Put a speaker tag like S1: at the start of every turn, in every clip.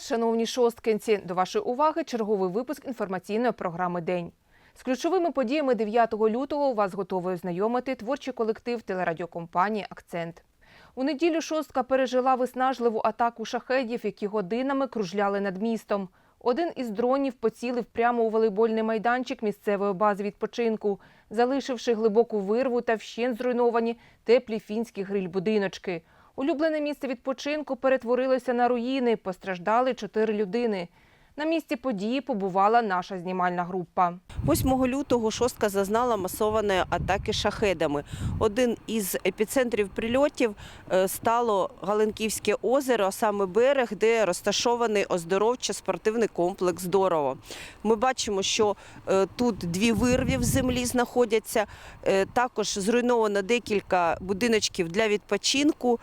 S1: шановні шосткинці. До вашої уваги черговий випуск інформаційної програми День. З ключовими подіями 9 лютого вас готовий ознайомити творчий колектив телерадіокомпанії Акцент. У неділю шостка пережила виснажливу атаку шахедів, які годинами кружляли над містом. Один із дронів поцілив прямо у волейбольний майданчик місцевої бази відпочинку, залишивши глибоку вирву та вщент зруйновані теплі фінські гриль-будиночки. Улюблене місце відпочинку перетворилося на руїни. Постраждали чотири людини. На місці події побувала наша знімальна група.
S2: 8 лютого шостка зазнала масованої атаки шахедами. Один із епіцентрів прильотів е, стало Галенківське озеро, а саме берег, де розташований оздоровчо-спортивний комплекс Дорово. Ми бачимо, що е, тут дві вирві в землі знаходяться. Е, Також зруйновано декілька будиночків для відпочинку.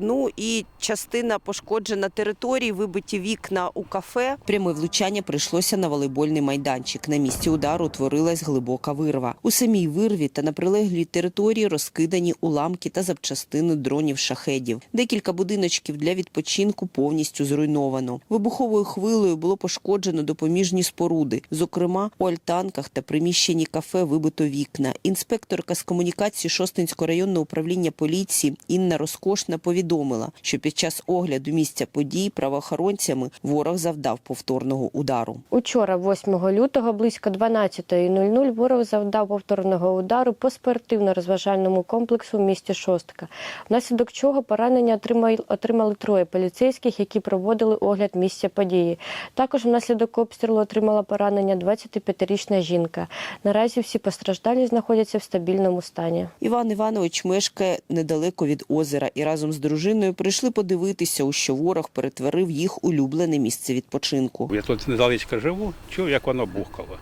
S2: Ну і частина пошкоджена території, вибиті вікна у кафе. Пряме влучання прийшлося на волейбольний майданчик. На місці удару утворилась глибока вирва. У самій вирві та на прилеглій території розкидані уламки та запчастини дронів шахедів. Декілька будиночків для відпочинку повністю зруйновано. Вибуховою хвилею було пошкоджено допоміжні споруди. Зокрема, у альтанках та приміщенні кафе вибито вікна. Інспекторка з комунікації Шостинського районного управління поліції Інна Розкошна повідомила, що під час огляду місця подій правоохоронцями ворог завдав повторного удару.
S3: Учора, 8 лютого, близько 12.00 ворог завдав повторного удару по спортивно-розважальному комплексу в місті Шостка, внаслідок чого поранення отримали, троє поліцейських, які проводили огляд місця події. Також внаслідок обстрілу отримала поранення 25-річна жінка. Наразі всі постраждалі знаходяться в стабільному стані.
S2: Іван Іванович мешкає недалеко від озера і разом з дружиною прийшли подивитися, у що ворог перетворив їх улюблене місце відпочинку.
S4: Я тут недалечко живу, чув, як воно бухкало.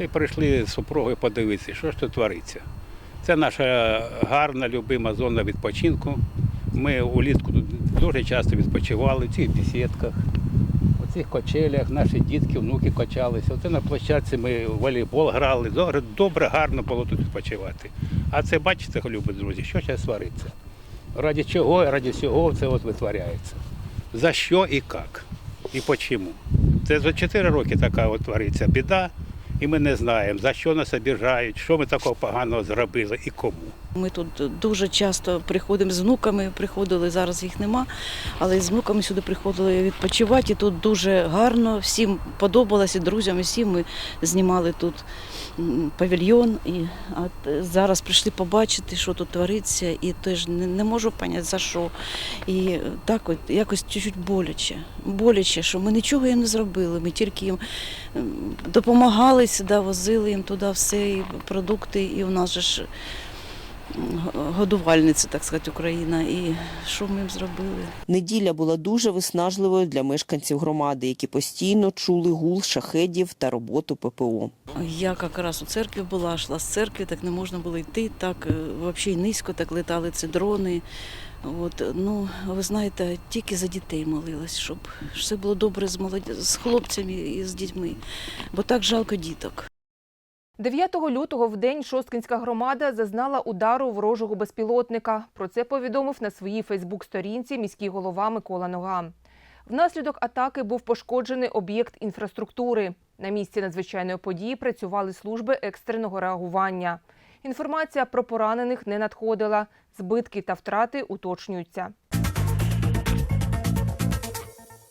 S4: Й прийшли з супругою подивитися, що ж тут твориться. Це наша гарна, любима зона відпочинку. Ми улітку тут дуже часто відпочивали в цих бесідках, у цих качелях, наші дітки, внуки качалися. Оце на площадці ми волейбол грали. Добре, гарно було тут відпочивати. А це бачите, любі друзі, що зараз твориться? Раді чого, раді всього це от витворяється. За що і як? І почому? Це за 4 роки така от твориться біда, і ми не знаємо, за що нас обіжають, що ми такого поганого зробили і кому.
S5: Ми тут дуже часто приходимо з внуками, приходили, зараз їх нема, але з внуками сюди приходили відпочивати. І тут дуже гарно, всім подобалося, друзям, всім ми знімали тут павільйон. І от зараз прийшли побачити, що тут твориться, і теж не, не можу зрозуміти, за що. І так от якось чуть-чуть боляче. Боляче, що ми нічого їм не зробили. Ми тільки їм допомагали сюди, возили їм туди все, і продукти, і у нас же ж годувальниця, так сказати, Україна. І що ми їм зробили?
S2: Неділя була дуже виснажливою для мешканців громади, які постійно чули гул шахедів та роботу ППО.
S5: Я якраз у церкві була, йшла з церкви, так не можна було йти, так е, взагалі низько так летали ці дрони. От, ну, ви знаєте, тільки за дітей молилась, щоб все було добре з молоді... з хлопцями і з дітьми, бо так жалко діток.
S1: 9 лютого в день Шосткинська громада зазнала удару ворожого безпілотника. Про це повідомив на своїй Фейсбук-сторінці міський голова Микола Нога. Внаслідок атаки був пошкоджений об'єкт інфраструктури. На місці надзвичайної події працювали служби екстреного реагування. Інформація про поранених не надходила. Збитки та втрати уточнюються.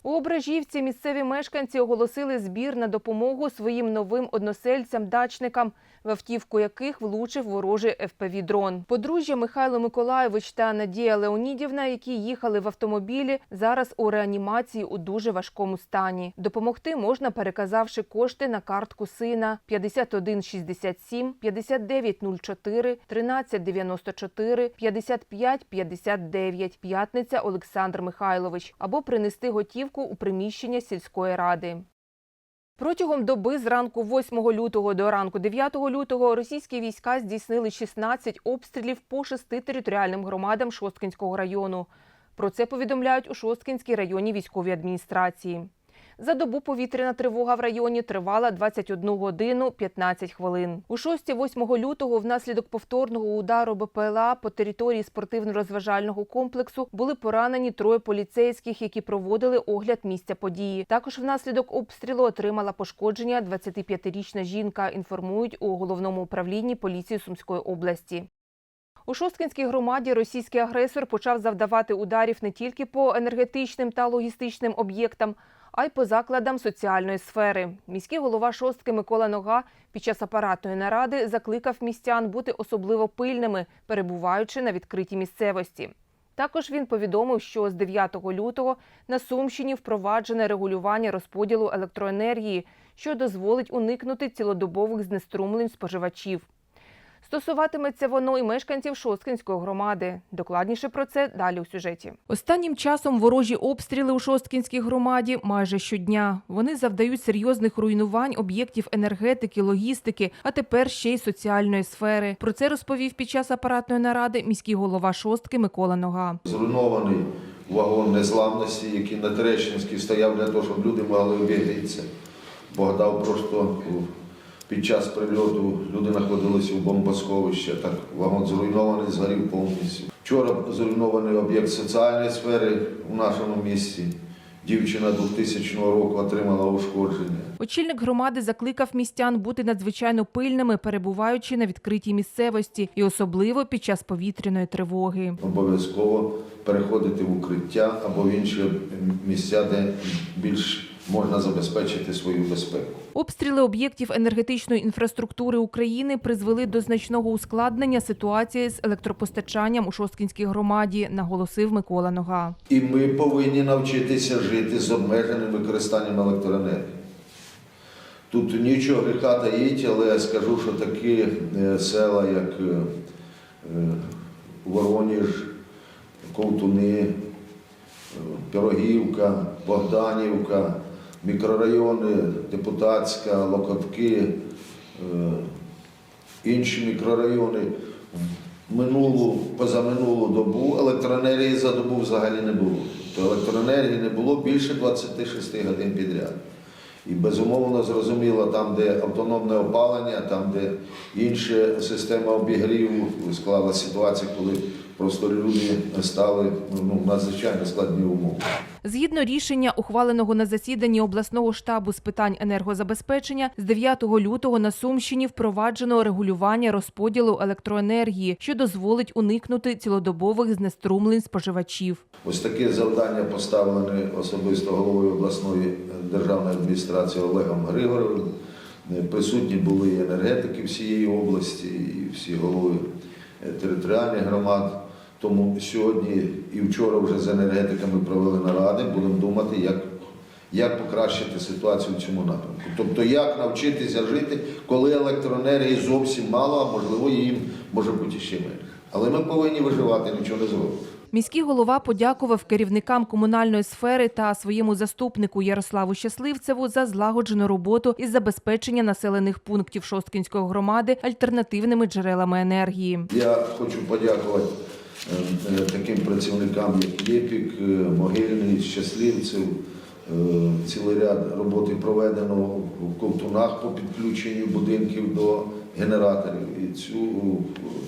S1: У Ображівці місцеві мешканці оголосили збір на допомогу своїм новим односельцям-дачникам, в автівку яких влучив ворожий ФПВ-дрон. Подружжя Михайло Миколайович та Надія Леонідівна, які їхали в автомобілі, зараз у реанімації у дуже важкому стані. Допомогти можна, переказавши кошти на картку сина 5167 5904 1394 5559 П'ятниця Олександр Михайлович або принести готівку у приміщення сільської ради. Протягом доби з ранку 8 лютого до ранку 9 лютого російські війська здійснили 16 обстрілів по шести територіальним громадам Шосткинського району. Про це повідомляють у Шосткинській районній військовій адміністрації. За добу повітряна тривога в районі тривала 21 годину 15 хвилин. У 6-8 лютого внаслідок повторного удару БПЛА по території спортивно-розважального комплексу були поранені троє поліцейських, які проводили огляд місця події. Також внаслідок обстрілу отримала пошкодження 25-річна жінка. Інформують у головному управлінні поліції Сумської області. У Шосткинській громаді російський агресор почав завдавати ударів не тільки по енергетичним та логістичним об'єктам, а й по закладам соціальної сфери. Міський голова Шостки Микола Нога під час апаратної наради закликав містян бути особливо пильними, перебуваючи на відкритій місцевості. Також він повідомив, що з 9 лютого на Сумщині впроваджене регулювання розподілу електроенергії, що дозволить уникнути цілодобових знеструмлень споживачів. Стосуватиметься воно і мешканців Шосткинської громади. Докладніше про це далі у сюжеті. Останнім часом ворожі обстріли у Шосткинській громаді майже щодня. Вони завдають серйозних руйнувань об'єктів енергетики, логістики, а тепер ще й соціальної сфери. Про це розповів під час апаратної наради міський голова Шостки Микола Нога.
S6: Зруйнований вагон незламності, який на Терещинській стояв для того, щоб люди могли обігрітися. Богдав просто під час прильоту люди знаходилися у бомбосховищі, так вагон зруйнований, згорів повністю. Вчора зруйнований об'єкт соціальної сфери у нашому місті. Дівчина 2000 року отримала ушкодження.
S1: Очільник громади закликав містян бути надзвичайно пильними, перебуваючи на відкритій місцевості, і особливо під час повітряної тривоги.
S6: Обов'язково переходити в укриття або в інші місця, де більш можна забезпечити свою безпеку.
S1: Обстріли об'єктів енергетичної інфраструктури України призвели до значного ускладнення ситуації з електропостачанням у Шосткінській громаді, наголосив Микола Нога.
S6: І ми повинні навчитися жити з обмеженим використанням електроенергії. Тут нічого гріха таїть, але я скажу, що такі е, села, як е, е, Вороніж, Ковтуни, Пирогівка, Богданівка, мікрорайони Депутатська, Локотки, е, інші мікрорайони минулу, позаминулу добу електроенергії за добу взагалі не було. То електроенергії не було більше 26 годин підряд. І безумовно зрозуміло, там, де автономне опалення, там, де інша система обігріву, склалася ситуація, коли просто люди стали ну, надзвичайно складні умови.
S1: Згідно рішення, ухваленого на засіданні обласного штабу з питань енергозабезпечення, з 9 лютого на Сумщині впроваджено регулювання розподілу електроенергії, що дозволить уникнути цілодобових знеструмлень споживачів.
S6: Ось таке завдання поставлене особисто головою обласної державної адміністрації Олегом Григоровим. Присутні були енергетики всієї області, і всі голови територіальних громад. Тому сьогодні і вчора вже з енергетиками провели наради, будемо думати, як, як покращити ситуацію в цьому напрямку. Тобто, як навчитися жити, коли електроенергії зовсім мало, а можливо їм може бути ще менше. Але ми повинні виживати, нічого не зробимо.
S1: Міський голова подякував керівникам комунальної сфери та своєму заступнику Ярославу Щасливцеву за злагоджену роботу із забезпечення населених пунктів Шосткінської громади альтернативними джерелами енергії.
S6: Я хочу подякувати таким працівникам, як Єпік, е, Могильний, Щасливцев. Е, Цілий ряд роботи проведено в Ковтунах по підключенню будинків до генераторів. І цю,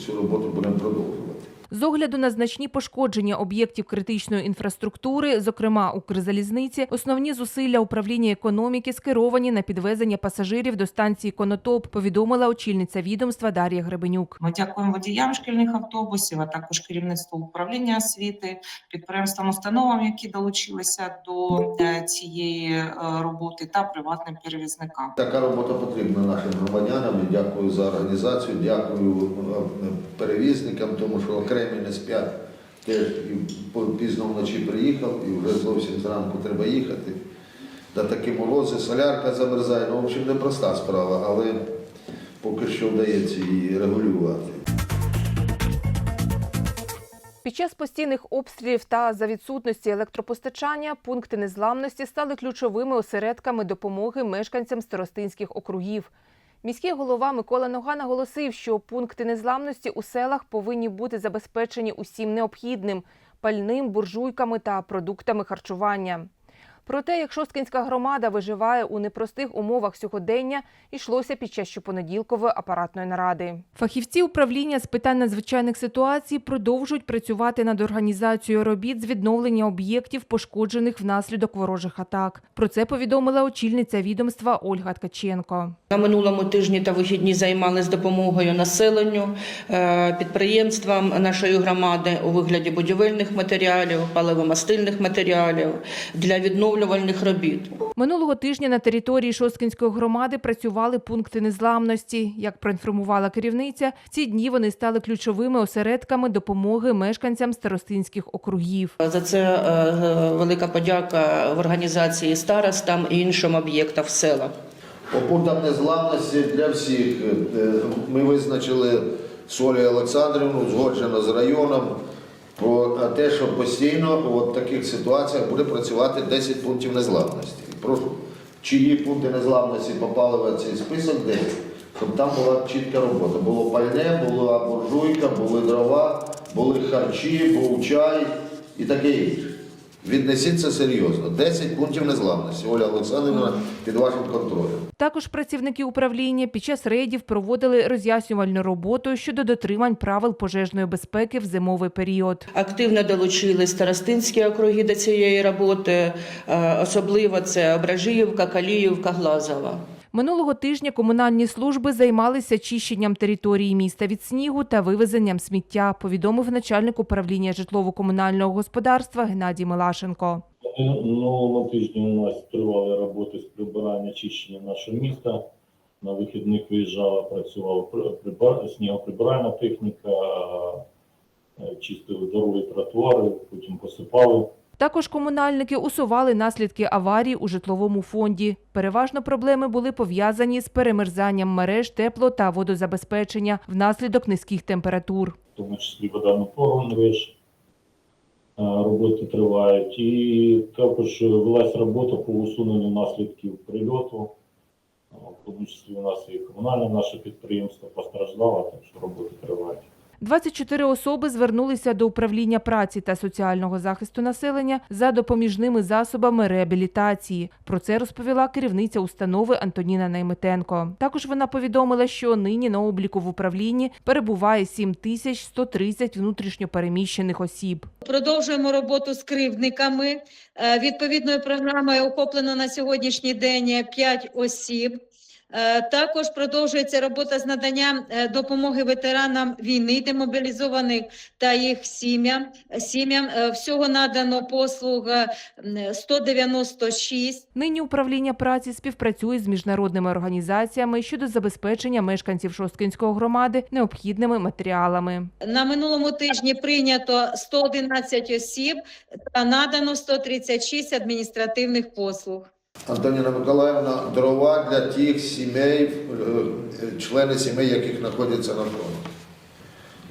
S6: цю роботу будемо продовжувати.
S1: З огляду на значні пошкодження об'єктів критичної інфраструктури, зокрема Укрзалізниці, основні зусилля управління економіки скеровані на підвезення пасажирів до станції Конотоп, повідомила очільниця відомства Дар'я Гребенюк.
S7: Ми дякуємо водіям шкільних автобусів, а також керівництву управління освіти, підприємствам, установам, які долучилися до е, цієї е, роботи, та приватним перевізникам.
S6: Така робота потрібна нашим громадянам. Дякую за організацію, дякую е, перевізникам, тому що окремі не сплять. Теж і пізно вночі приїхав і вже зовсім зранку треба їхати. Та такі морози, солярка замерзає. Ну, в общем, непроста справа, але поки що вдається її регулювати.
S1: Під час постійних обстрілів та за відсутності електропостачання пункти незламності стали ключовими осередками допомоги мешканцям старостинських округів. Міський голова Микола Нога наголосив, що пункти незламності у селах повинні бути забезпечені усім необхідним пальним, буржуйками та продуктами харчування. Про те, як Шосткинська громада виживає у непростих умовах сьогодення, йшлося під час щопонеділкової апаратної наради. Фахівці управління з питань надзвичайних ситуацій продовжують працювати над організацією робіт з відновлення об'єктів, пошкоджених внаслідок ворожих атак. Про це повідомила очільниця відомства Ольга Ткаченко.
S8: На минулому тижні та вихідні займалися допомогою населенню, е, підприємствам нашої громади у вигляді будівельних матеріалів, паливомастильних матеріалів для відновлювальних робіт.
S1: Минулого тижня на території Шосткинської громади працювали пункти незламності. Як проінформувала керівниця, в ці дні вони стали ключовими осередками допомоги мешканцям старостинських округів.
S8: За це е, велика подяка в організації старостам і іншим об'єктам в селах.
S6: По пунктам незламності для всіх е, ми визначили Олею Олександрівну, згоджено з районом, про те, що постійно в таких ситуаціях буде працювати 10 пунктів незламності. Прошу, чиї пункти незламності попали в цей список 10, щоб там була чітка робота. Було пальне, була буржуйка, були дрова, були харчі, був чай і таке інше. Віднесіть це серйозно. 10 пунктів незламності. Оля Олександрівна під вашим контролем.
S1: Також працівники управління під час рейдів проводили роз'яснювальну роботу щодо дотримань правил пожежної безпеки в зимовий період.
S8: Активно долучили старостинські округи до цієї роботи, е, особливо це Ображіївка, Каліївка, Глазова.
S1: Минулого тижня комунальні служби займалися чищенням території міста від снігу та вивезенням сміття, повідомив начальник управління житлово-комунального господарства Геннадій Милашенко.
S9: Минулого тижня у нас тривали роботи з прибирання чищення нашого міста. На вихідних виїжджала, працювала при- снігоприбиральна техніка, е, чистили дороги, тротуари, потім посипали.
S1: Також комунальники усували наслідки аварій у житловому фонді. Переважно проблеми були пов'язані з перемерзанням мереж тепло та водозабезпечення внаслідок низьких температур.
S9: в тому числі водонапору мереж. Роботи тривають. І також велась робота по усуненню наслідків прильоту. В тому числі у нас і комунальне наше підприємство постраждало, так що роботи тривають.
S1: 24 особи звернулися до управління праці та соціального захисту населення за допоміжними засобами реабілітації. Про це розповіла керівниця установи Антоніна Найметенко. Також вона повідомила, що нині на обліку в управлінні перебуває 7130 внутрішньопереміщених осіб.
S10: Продовжуємо роботу з кривдниками. Е, Відповідною програмою охоплено на сьогоднішній день 5 осіб. Е, Також продовжується робота з наданням е, допомоги ветеранам війни, демобілізованих та їх сім'ям. Сім'ям е, всього надано послуг е, м, 196.
S1: Нині управління праці співпрацює з міжнародними організаціями щодо забезпечення мешканців Шосткинської громади необхідними матеріалами.
S10: На минулому тижні прийнято 111 осіб та надано 136 адміністративних послуг.
S6: Антоніна Миколаївна, дрова для тих сімей, е, члени сімей, яких знаходяться на фронті.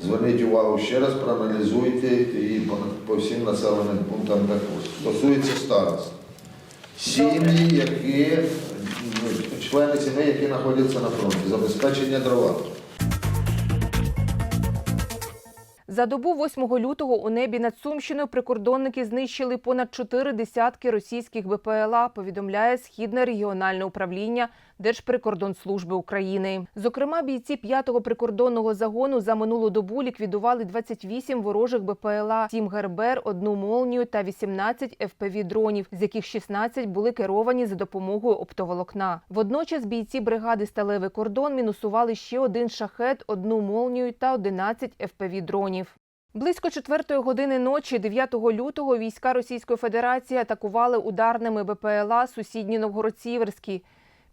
S6: Зверніть увагу ще раз, проаналізуйте і по, по всім населеним пунктам також. Стосується старост. Сім'ї, які ну, члени сімей, які знаходяться на фронті, забезпечення дрова.
S1: За добу 8 лютого у небі над Сумщиною прикордонники знищили понад чотири десятки російських БПЛА, повідомляє Східне регіональне управління Держприкордонслужби України. Зокрема, бійці 5-го прикордонного загону за минулу добу ліквідували 28 ворожих БПЛА, 7 ГРБР, одну молнію та 18 ФПВ-дронів, з яких 16 були керовані за допомогою оптоволокна. Водночас бійці бригади Сталевий кордон мінусували ще один шахет, одну молнію та 11 ФПВ-дронів. Близько четвертої години ночі, 9 лютого, війська Російської Федерації атакували ударними БПЛА сусідні Новгород-Сіверський.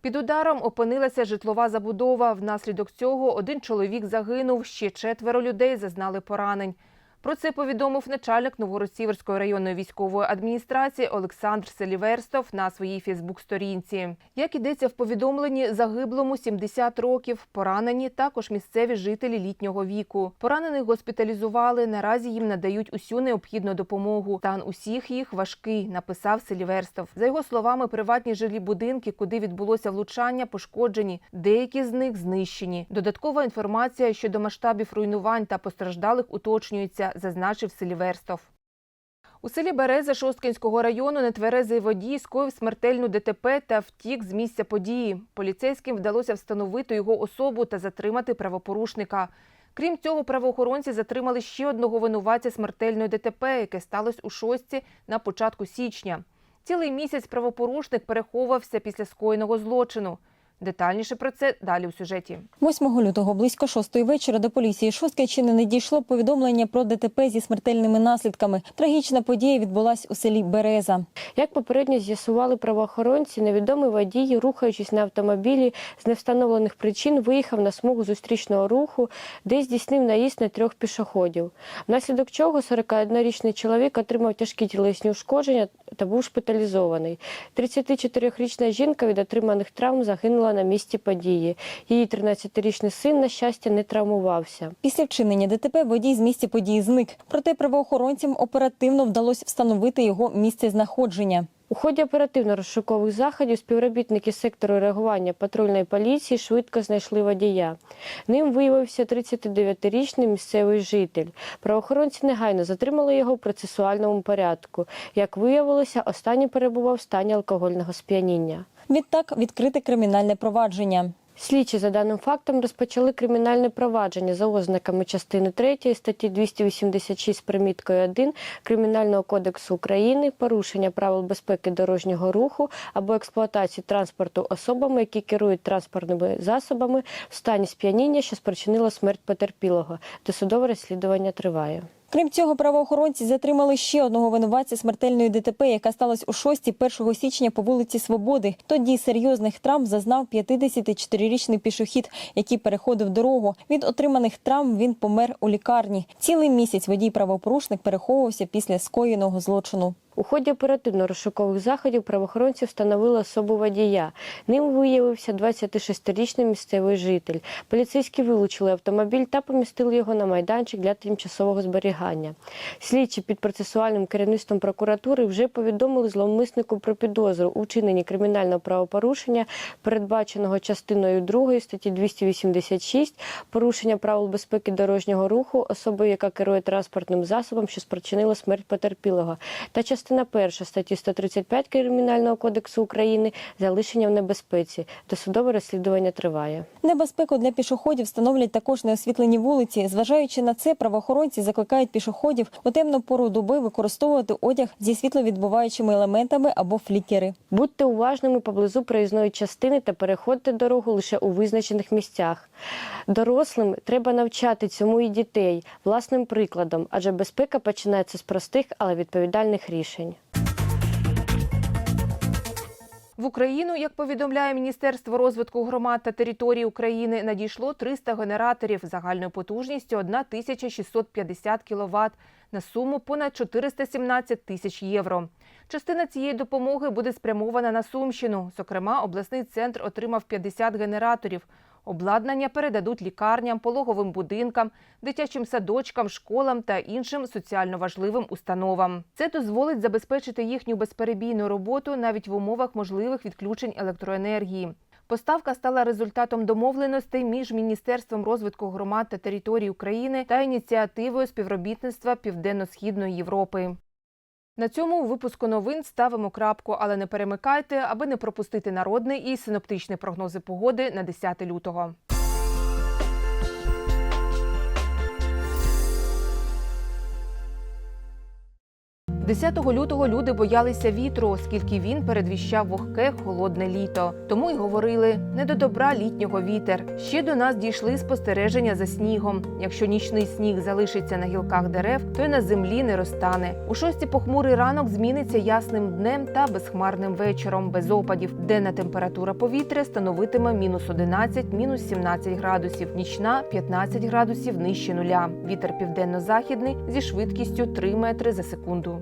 S1: Під ударом опинилася житлова забудова. Внаслідок цього один чоловік загинув, ще четверо людей зазнали поранень. Про це повідомив начальник Новгород-Сіверської районної військової адміністрації Олександр Селіверстов на своїй Фейсбук-сторінці. Як ідеться в повідомленні, загиблому 70 років, поранені також місцеві жителі літнього віку. Поранених госпіталізували. Наразі їм надають усю необхідну допомогу. Стан усіх їх важкий, написав Селіверстов. За його словами, приватні жилі будинки, куди відбулося влучання, пошкоджені. Деякі з них знищені. Додаткова інформація щодо масштабів руйнувань та постраждалих уточнюється, зазначив Селіверстов. У селі Береза Шосткинського району нетверезий водій скоїв смертельну ДТП та втік з місця події. Поліцейським вдалося встановити його особу та затримати правопорушника. Крім цього, правоохоронці затримали ще одного винуватця смертельної ДТП, яке сталося у шостці на початку січня. Цілий місяць правопорушник переховувався після скоєного злочину. Детальніше про це далі у сюжеті.
S11: 8 лютого близько шостої вечора до поліції Шосткинщини надійшло повідомлення про ДТП зі смертельними наслідками. Трагічна подія відбулась у селі Береза.
S3: Як попередньо з'ясували правоохоронці, невідомий водій, рухаючись на автомобілі з невстановлених причин, виїхав на смугу зустрічного руху, де здійснив наїзд на трьох пішоходів. Внаслідок чого 41-річний чоловік отримав тяжкі тілесні ушкодження та був шпиталізований. 34-річна жінка від отриманих травм загинула на місці події. Її 13-річний син, на щастя, не травмувався.
S11: Після вчинення ДТП водій з місця події зник. Проте правоохоронцям оперативно вдалося встановити його місце знаходження.
S3: У ході оперативно-розшукових заходів співробітники сектору реагування патрульної поліції швидко знайшли водія. Ним виявився 39-річний місцевий житель. Правоохоронці негайно затримали його в процесуальному порядку. Як виявилося, останній перебував в стані алкогольного сп'яніння.
S11: Відтак відкрите кримінальне провадження.
S3: Слідчі за даним фактом розпочали кримінальне провадження за ознаками частини 3 статті 286 з приміткою 1 Кримінального кодексу України порушення правил безпеки дорожнього руху або експлуатації транспорту особами, які керують транспортними засобами в стані сп'яніння, що спричинило смерть потерпілого. Досудове розслідування триває.
S11: Крім цього, правоохоронці затримали ще одного винуватця смертельної ДТП, яка сталася у шості 1 січня по вулиці Свободи. Тоді серйозних травм зазнав 54-річний пішохід, який переходив дорогу. Від отриманих травм він помер у лікарні. Цілий місяць водій правопорушник переховувався після скоєного злочину.
S3: У ході оперативно-розшукових заходів правоохоронці встановили особу водія. Ним виявився 26-річний місцевий житель. Поліцейські вилучили автомобіль та помістили його на майданчик для тимчасового зберігання. Слідчі під процесуальним керівництвом прокуратури вже повідомили зловмиснику про підозру у вчиненні кримінального правопорушення, передбаченого частиною 2 статті 286, порушення правил безпеки дорожнього руху особою, яка керує транспортним засобом, що спричинило смерть потерпілого, та частина 1 статті 135 Кримінального кодексу України залишення в небезпеці. Досудове розслідування триває.
S11: Небезпеку для пішоходів становлять також неосвітлені вулиці. Зважаючи на це, правоохоронці закликають пішоходів у темну пору доби використовувати одяг зі світловідбуваючими елементами або флікери.
S3: Будьте уважними поблизу проїзної частини та переходьте дорогу лише у визначених місцях. Дорослим треба навчати цьому і дітей власним прикладом, адже безпека починається з простих, але відповідальних рішень.
S1: В Україну, як повідомляє Міністерство розвитку громад та територій України, надійшло 300 генераторів загальною потужністю 1650 кВт на суму понад 417 тисяч євро. Частина цієї допомоги буде спрямована на Сумщину. Зокрема, обласний центр отримав 50 генераторів. Обладнання передадуть лікарням, пологовим будинкам, дитячим садочкам, школам та іншим соціально важливим установам. Це дозволить забезпечити їхню безперебійну роботу навіть в умовах можливих відключень електроенергії. Поставка стала результатом домовленостей між Міністерством розвитку громад та територій України та ініціативою співробітництва Південно-Східної Європи. На цьому випуску новин ставимо крапку, але не перемикайте, аби не пропустити народний і синоптичні прогнози погоди на 10 лютого. 10 лютого люди боялися вітру, оскільки він передвіщав вогке холодне літо. Тому й говорили не до добра літнього вітер. Ще до нас дійшли спостереження за снігом. Якщо нічний сніг залишиться на гілках дерев, то й на землі не розтане. У шості похмурий ранок зміниться ясним днем та безхмарним вечором, без опадів. Денна температура повітря становитиме мінус 11, мінус 17 градусів, нічна 15 градусів нижче нуля. Вітер південно-західний зі швидкістю 3 метри за секунду.